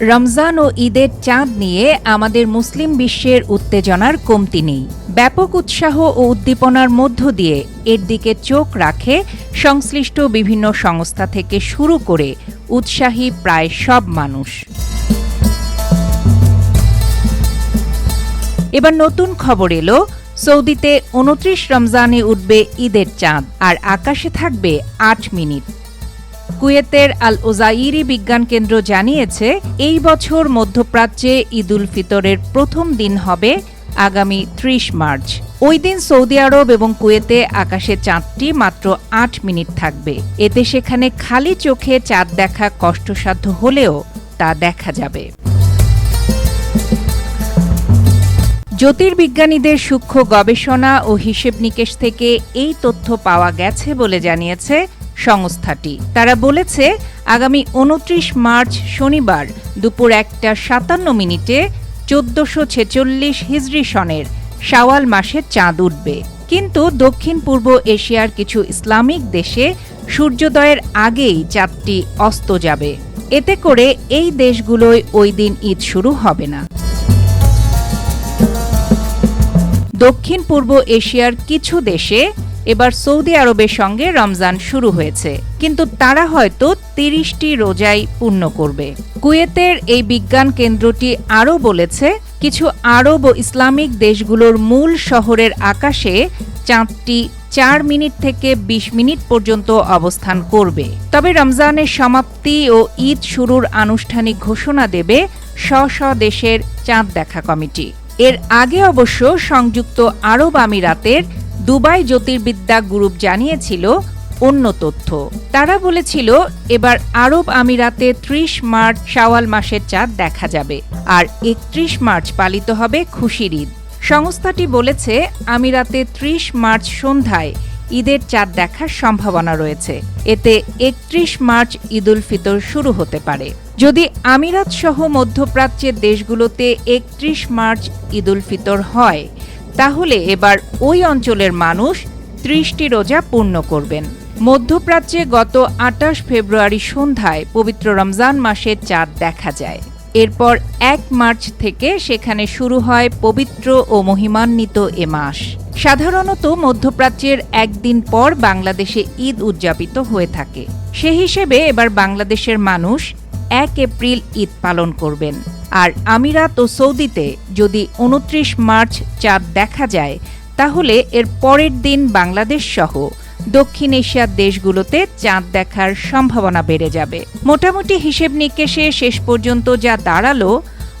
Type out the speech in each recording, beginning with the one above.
রমজান ও ঈদের চাঁদ নিয়ে আমাদের মুসলিম বিশ্বের উত্তেজনার কমতি নেই। ব্যাপক উৎসাহ ও উদ্দীপনার মধ্য দিয়ে এর দিকে চোখ রাখে সংশ্লিষ্ট বিভিন্ন সংস্থা থেকে শুরু করে উৎসাহী প্রায় সব মানুষ। এবার নতুন খবর এলো, সৌদিতে উনত্রিশ রমজানে উঠবে ঈদের চাঁদ, আর আকাশে থাকবে আট মিনিট। কুয়েতের আল ওজাইরি বিজ্ঞান কেন্দ্র জানিয়েছে, এই বছর মধ্যপ্রাচ্যে ঈদুল ফিতরের প্রথম দিন হবে আগামী ত্রিশ মার্চ। ওই দিন সৌদি আরব এবং কুয়েতে আকাশে চাঁদটি মাত্র আট মিনিট থাকবে। এতে সেখানে খালি চোখে চাঁদ দেখা কষ্টসাধ্য হলেও তা দেখা যাবে। জ্যোতির্বিজ্ঞানীদের সূক্ষ্ম গবেষণা ও হিসেব নিকেশ থেকে এই তথ্য পাওয়া গেছে বলে জানিয়েছে সংস্থাটি। তারা বলেছে, আগামী উনত্রিশ মার্চ শনিবার দুপুর একটা সাতান্ন মিনিটে চোদ্দশো ছেচল্লিশ হিজরি সনের শাওয়াল মাসে চাঁদ উঠবে। কিন্তু দক্ষিণ পূর্ব এশিয়ার কিছু ইসলামিক দেশে সূর্যোদয়ের আগেই চাঁদটি অস্ত যাবে। এতে করে এই দেশগুলোয় ওই দিন ঈদ শুরু হবে না। দক্ষিণ পূর্ব এশিয়ার কিছু দেশে এবার সৌদি আরবের সঙ্গে রমজান শুরু হয়েছে। কিন্তু তারা হয়তো তিরিশটি রোজাই পূর্ণ করবে। কুয়েতের এই বিজ্ঞান কেন্দ্রটি আরও বলেছে, কিছু আরব ও ইসলামিক দেশগুলোর মূল শহরের আকাশে চাঁদটি চার মিনিট থেকে ২০ মিনিট পর্যন্ত অবস্থান করবে। তবে রমজানের সমাপ্তি ও ঈদ শুরুর আনুষ্ঠানিক ঘোষণা দেবে স্ব স্ব দেশের চাঁদ দেখা কমিটি। এর আগে অবশ্য সংযুক্ত আরব আমিরাতের দুবাই জ্যোতির্বিদ্যা গ্রুপ জানিয়েছিল অন্য তথ্য। তারা বলেছিল, এবার আরব আমিরাতে ত্রিশ মার্চ শাওয়াল মাসের চাঁদ দেখা যাবে আর একত্রিশ মার্চ পালিত হবে খুশির ঈদ। সংস্থাটি বলেছে, আমিরাতে ত্রিশ মার্চ সন্ধ্যায় ঈদের চাঁদ দেখার সম্ভাবনা রয়েছে। এতে একত্রিশ মার্চ ঈদুল ফিতর শুরু হতে পারে। যদি আমিরাত সহ মধ্যপ্রাচ্যের দেশগুলোতে একত্রিশ মার্চ ঈদুল ফিতর হয় তাহলে এবার ওই অঞ্চলের মানুষ ত্রিশটি রোজা পূর্ণ করবেন। মধ্যপ্রাচ্যে গত আটাশ ফেব্রুয়ারি সন্ধ্যায় পবিত্র রমজান মাসে চাঁদ দেখা যায়। এরপর এক মার্চ থেকে সেখানে শুরু হয় পবিত্র ও মহিমান্বিত এ মাস। সাধারণত মধ্যপ্রাচ্যের একদিন পর বাংলাদেশে ঈদ উদযাপিত হয়ে থাকে। সে হিসেবে এবার বাংলাদেশের মানুষ এক এপ্রিল ঈদ পালন করবেন। আর আমিরাত ও সৌদিতে যদি উনত্রিশ মার্চ চাঁদ দেখা যায়, তাহলে এর পরের দিন বাংলাদেশ সহ দক্ষিণ এশিয়ার দেশগুলোতে চাঁদ দেখার সম্ভাবনা বেড়ে যাবে। মোটামুটি হিসেব নিকেশে শেষ পর্যন্ত যা দাঁড়াল,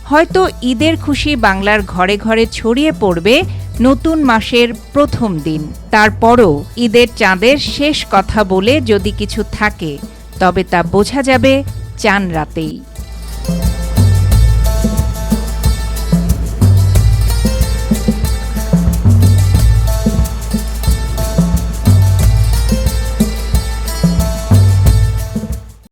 হয়তো ঈদের খুশি বাংলার ঘরে ঘরে ছড়িয়ে পড়বে নতুন মাসের প্রথম দিন। তারপরও ঈদের চাঁদের শেষ কথা বলে যদি কিছু থাকে, তবে তা বোঝা যাবে চান রাতেই।